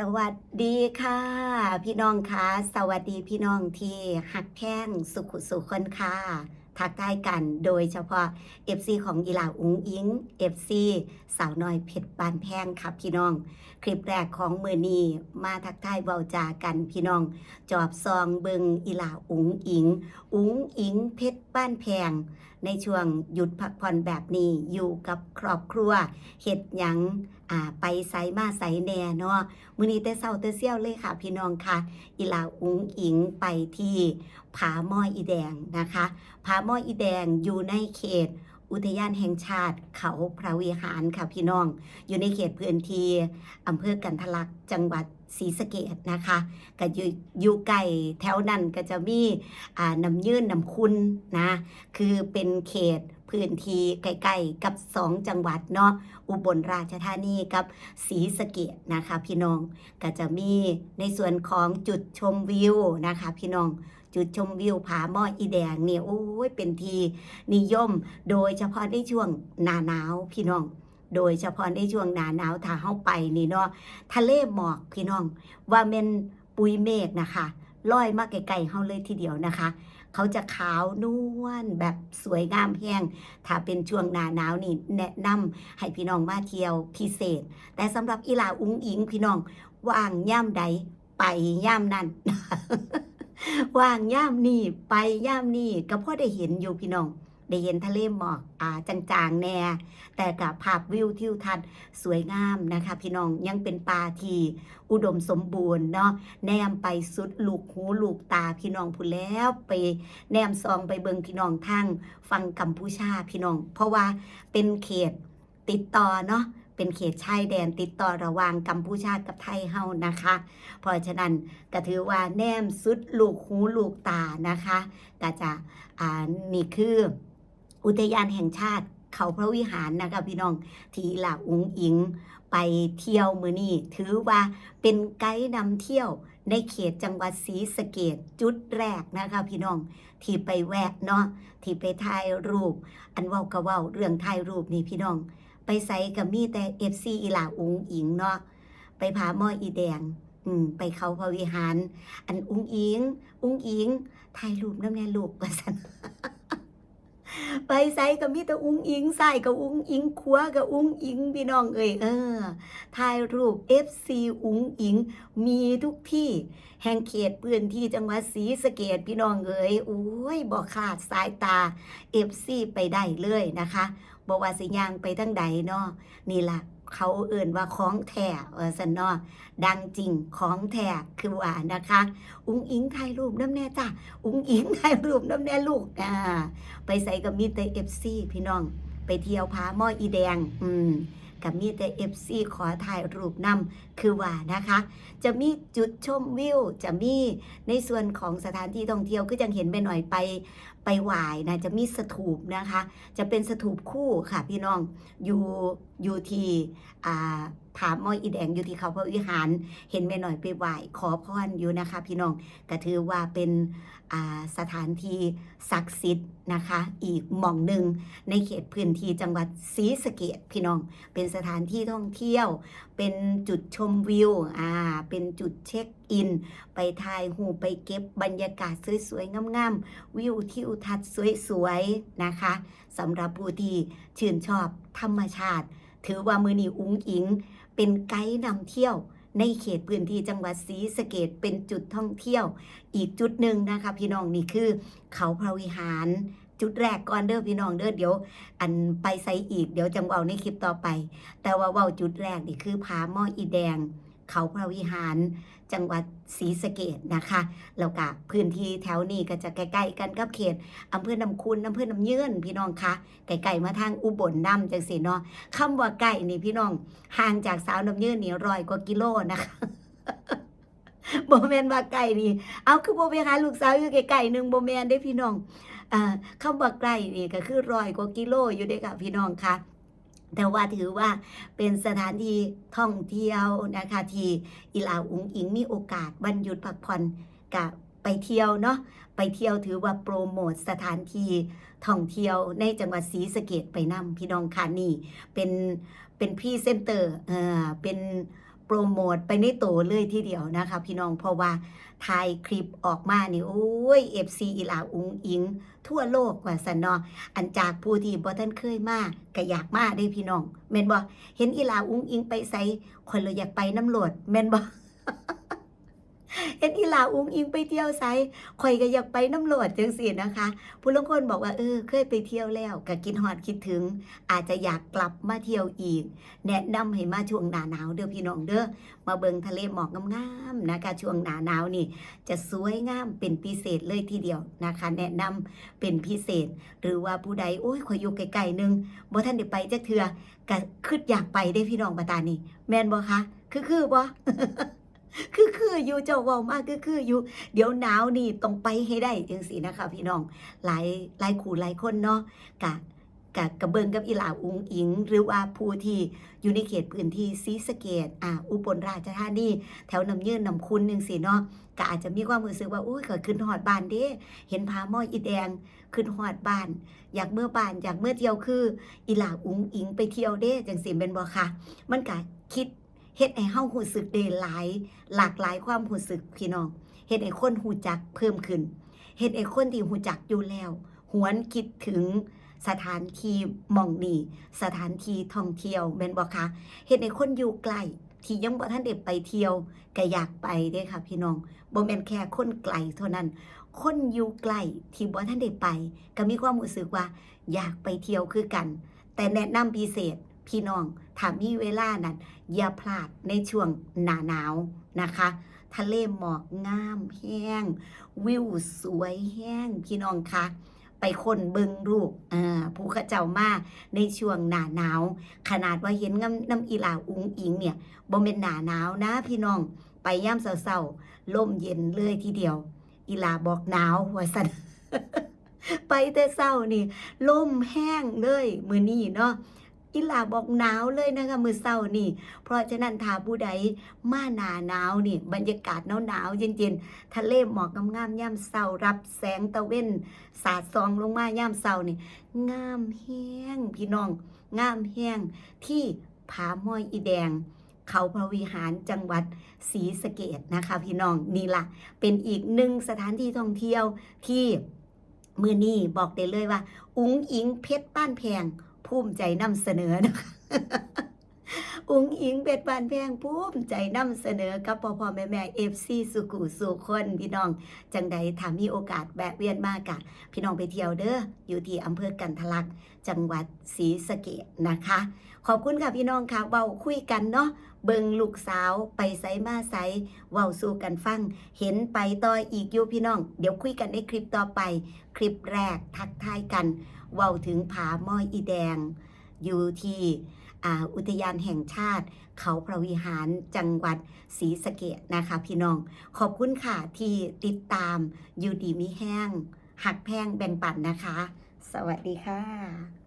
สวัสดีค่ะ พี่น้องคะสวัสดีพี่น้องที่หักแข้งสุขุสุขคนค่ะทักทายกันโดยเฉพาะ FC ของอีหลาอุงอิง FC สาวน้อยเพชรบานแพงครับพี่น้อง คลิปแรกของมือนีมาทักทายเบาจากันพี่น้อง จอบซองเบิงอีหลาอุงอิง อุงอิงเพชร บ้านแพง ในช่วงหยุดพักผ่อนแบบนี้อยู่กับครอบครัวเฮ็ดหยังอ่าไปไสมาไสแน่เนาะมื้อนี้แต่เช้าแต่เซี่ยวเลยค่ะ พี่น้องค่ะ อีลาอุงอิงไปที่ผาม้อยอีแดงนะคะผาม้อยอีแดงอยู่ในเขตอุทยานแห่งชาติเขาพระวิหารค่ะพี่น้อง อยู่ในเขตพื้นที่อำเภอกันทะลักจังหวัด ศรีสะเกษนะคะก็อยู่อยู่ไกลแถวนั้นก็จะมีอ่าน้ำยื่นน้ำคุณนะคือเป็นเขตพื้นที่ใกล้ๆกับสองจังหวัดเนาะอุบลราชธานีกับศรีสะเกษนะคะพี่น้องก็จะมีในส่วนของจุดชมวิวนะคะพี่น้องจุดชมวิวผาหม้ออีแดงเนี่ยโอ้ยเป็นทีนิยม โดยเฉพาะในช่วงหนาหนาวพี่น้อง โดยเฉพาะในช่วงหนาหนาวถ้าเข้าไปนี่เนาะทะเลหมอกพี่น้อง ว่าเป็นปุยเมฆนะคะลอยมาไกลๆเข้าเลยทีเดียวนะคะ เขาจะขาวนวลแบบสวยงามแห้ง ถ้าเป็นช่วงหนาหนาวนี่แนะนำให้พี่น้องมาเที่ยวพิเศษ แต่สำหรับอีหลาอุ้งอิงพี่น้องว่างย่ำใดไปย่ำนั่นว่างย่ำนี่ไปย่ำนี่ก็พอได้เห็นอยู่พี่น้อง ได้เห็นทะเลหมอกอ่าจางๆแน่ แต่กับภาพวิวทิวทัศน์สวยงามนะคะ พี่น้องยังเป็นป่าที่อุดมสมบูรณ์เนาะแนมไปสุดลูกหูลูกตาพี่น้องพูนแล้วไปแนมซองไปเบิงพี่น้องทางฟังกัมพูชาพี่น้อง เพราะว่าเป็นเขตติดต่อเนาะเป็นเขตชายแดนติดต่อระหว่างกัมพูชากับไทยเฮานะคะ เพราะฉะนั้นก็ถือว่าแนมสุดลูกหูลูกตานะคะก็จะอ่านี่คือ อุทยานแห่งชาติเขาพระวิหารนะคะพี่น้อง ทีลาอุงอิงไปเที่ยวมือนี่ถือว่าเป็นไกด์นำเที่ยวในเขตจังหวัดศรีสะเกดจุดแรกนะคะพี่น้อง ที่ไปแวะเนาะที่ไปถ่ายรูป อันว้ากะว้าเรื่องถ่ายรูปนี่พี่น้อง ไปใส่กับมีแต่เอฟซีอีหลาอุงอิงเนาะไปผาหม้ออีแดง อืมไปเขาพระวิหาร อันอุงอิง อุงอิงถ่ายรูปน้ำแน่ลูกว่าสัน ไปใส่กับมิตรอุ้งอิงใส่กับอุ้งอิงขวากับอุ้งอิงพี่น้องเอ่ยเออถ่ายรูป FC อุ้งอิง มีทุกที่ แห่งเขตพื้นที่จังหวัดศรีสะเกดพี่น้องเอ๋ยโอ้ยบอกขาดสายตา FC ไปได้เลยนะคะบอกว่าสิยางไปทั้งใดเนาะนี่ล่ะ เขาเอื่นว่าของแท้เออสันเนาะดังจริงของแท้คือว่านะคะ อุ้งอิงถ่ายรูปน้ำแน่จ้ะอุ้งอิงถ่ายรูปน้ำแน่ลูกอ่าไปใส่กับมีแต่เอฟซีพี่น้อง ไปเที่ยวพาหม้ออีแดง อืมกับมีแต่เอฟซีขอถ่ายรูปนำคือว่านะคะ จะมีจุดชมวิว จะมีในส่วนของสถานที่ท่องเที่ยวก็จังเห็นไปหน่อยไป ไปไหวายนะจะมีสถูปนะคะ จะเป็นสถูปคู่ค่ะพี่น้องอยู่อยู่ที่อ่าผาหม้ออีแดงอยู่ที่เขาพระวิหาร เห็นไปหน่อยไปไหวายขอพรอยู่นะคะ พี่น้องก็ถือว่าเป็นอ่าสถานที่ศักดิ์สิทธิ์นะคะ อีกหม่องหนึ่งในเขตพื้นที่จังหวัดศรีสะเกษพี่น้อง เป็นสถานที่ท่องเที่ยว เป็นจุดชมวิวอ่าเป็นจุดเช็คอิน ไปถ่ายหูไปเก็บบรรยากาศสวยๆงามๆวิวทิวทัศน์สวยๆนะคะสำหรับผู้ที่ชื่นชอบธรรมชาติ ถือว่ามือนีอุ้งอิง เป็นไกด์นำเที่ยว ในเขตพื้นที่จังหวัดศรีสะเกดเป็นจุดท่องเที่ยว อีกจุดหนึ่งนะคะพี่น้องนี่คือ เขาพระวิหารจุดแรกก่อนเด้อพี่น้องเด้อเดี๋ยว อันไปไซอีกเดี๋ยวจังเว้าในคลิปต่อไป แต่ว่าเว้าจุดแรกนี่คือผาหม้ออีแดง เขาพระวิหาร จังหวัดศรีสะเกดนะคะแล้วก็พื้นที่แถวนี้ก็จะใกล้ๆกันกับเขตอำเภอน้ำคุณอำเภอน้ำเยื่นพี่น้องคะไกลๆมาทางอุบลน้ำจังสีเนาะคำว่าไก่นี่พี่น้องห่างจากสาวน้ำเยื่นนี่ร้อยกว่ากิโลนะคะโบแมนว่าไก่นี่ เอาคือโบไปหาลูกสาวอยู่ไกลๆหนึ่งโบแมนได้พี่น้องอ่าคำว่าไก่นี่ก็คือร้อยกว่ากิโลอยู่ด้อค่ะพี่น้องคะ แต่ว่าถือว่าเป็นสถานที่ท่องเที่ยวนะคะที่อีลาอุงอิงมีโอกาสวันหยุดพักผ่อนกับไปเที่ยวเนาะไปเที่ยวถือว่าโปรโมทสถานที่ท่องเที่ยวในจังหวัดศรีสะเกดไปนำพี่น้องค่ะนี่เป็นเป็นพรีเซนเตอร์เออเป็น โปรโมทไปในโตเลยทีเดียวนะคะพี่น้องเพราะว่าถ่ายคลิปออกมานี่โอ้ยเอฟซีอีลาอุงอิง ทั่วโลกว่าสันนออันจากผู้ที่บอท่านเคยมากก็อยากมาได้พี่น้องแม่นบ่เห็นอีลาอุงอิงไปใส่คนเราอยากไปน้ำโหลดแม่นบ่ เห็นอีหลาอุงอิงไปเที่ยวไสข่อยก็อยากไปน้ำโหลดจังซี่นะคะ ผู้ลางคนบอกว่าเออเคยไปเที่ยวแล้วก็คิดฮอดคิดถึง อาจจะอยากกลับมาเที่ยวอีก แนะนำให้มาช่วงหน้าหนาวเด้อพี่น้องเด้อมาเบิงทะเลหมอกงามๆนะคะช่วงหน้าหนาวนี่ จะสวยงามเป็นพิเศษเลยทีเดียวนะคะ แนะนำเป็นพิเศษ หรือว่าผู้ใดโอ้ยข่อยอยู่ไกลๆหนึงบ่ท่านได้ไปจักเทื่อก็คิดอยากไปได้พี่น้องปตานี่แม่นบ่คะคือคือบ่ คือคืออยู่เจ้าเว้ามากคือคืออยู่ เดี๋ยวหนาวนี่ต้องไปให้ได้จังสีนะคะ พี่น้องหลายหลายคู่หลายคนเนาะกะกะกระเบิงกับอีหลาอุงอิง หรือว่าผู้ที่อยู่ในเขตพื้นที่ศรีสเกดอ่าอุบลราชธานีแถวน้ำยืนน้ำคุณจังสีเนาะก็อาจจะมีความรู้สึกว่าอุ้ยก็ขึ้นหอดบ้านเด้ เห็นพาหม้ออีแดงขึ้นหอดบ้าน อยากเมื่อบ้านอยากเมื่อเที่ยวคือ อีหลาอุงอิงไปเที่ยวเด้จังสิเป็นบ่ค่ะ มันก็คิด เฮ็ดให้เฮารู้สึกได้หลาย หลากหลายความรู้สึกพี่น้องเฮ็ดให้คนหูจักเพิ่มขึ้นเฮ็ดให้คนที่หูจักอยู่แล้ว หวนคิดถึงสถานที่มองนี่สถานที่ท่องเที่ยวแม่นบ่คะเฮ็ดให้คนอยู่ไกล้ที่ยังบ่ทันได้ไปเที่ยวก็อยากไปเด้ค่ะ พี่น้องบ่แม่นแค่คนไกลเท่านั้น คนอยู่ไกลที่บ่ทันได้ไป ก็มีความรู้สึกว่า อยากไปเที่ยวคือกัน แต่แนะนำพิเศษ พี่น้องถ้ามีเวลานั้นอย่าพลาดในช่วงหนาหนาวนะคะ ทะเลหมอกงามแห้ง วิวสวยแห้ง พี่น้องคะไปคนเบิงรูปภูเขาเจ้ามาในช่วงหนาหนาว ขนาดว่าเห็นน้ำน้ำอีหลาอุงอิงเนี่ยบ่เป็นหนาหนาวนะพี่น้องไปย่ำเศร้าๆลมเย็นเลยทีเดียว อีหลาบอกหนาวว่าสันไปแต่เศร้านี่ลมแห้งเลยมือนี้เนาะ อีหลาบอกหนาวเลยนะคะมือเศร้านี่ เพราะฉะนั้นถ้าผู้ใดมาหนาหนาวนี่ บรรยากาศหนาวหนาวๆเย็นๆทะเลหมอกงามๆย่ำเศร้ารับแสงตะเว้น สาดส่องลงมาย่ำเศร้านี่งามแห้งพี่น้อง งามแห้งที่ผาม้อยอีแดงเขาพระวิหารจังหวัดศรีสะเกดนะคะ พี่น้องนี่ละเป็นอีกหนึ่งสถานที่ท่องเที่ยวที่มือนี้บอกได้เลยว่า อุ้งอิงเพชรป้านแพง ภูมิใจนำเสนอนะคะ อุ้งอิงเป็ดบานแพงภูมิใจนำเสนอกับพ่อพ่อแม่แม่เอฟซีสุกุสุคนพี่น้อง จังใดถ้ามีโอกาสแวะเวียนมากะพี่น้องไปเที่ยวเด้ออยู่ที่อำเภอกันทะลัก จังหวัดศรีสะเกดนะคะ ขอบคุณค่ะพี่น้องค่ะเว้าคุยกันเนาะเบิงลูกสาวไปไสมาไสเว้าสู่กันฟัง เห็นไปต่ออีกอยู่พี่น้อง เดี๋ยวคุยกันในคลิปต่อไป คลิปแรกทักทายกัน เว้าถึงผาม้อยอีแดง อยู่ที่อุทยานแห่งชาติ เขาพระวิหารจังหวัดศรีสะเกดนะคะพี่น้อง ขอบคุณค่ะที่ติดตามอยู่ดีมีแห้งหักแพงแบ่งปันนะคะ สวัสดีค่ะ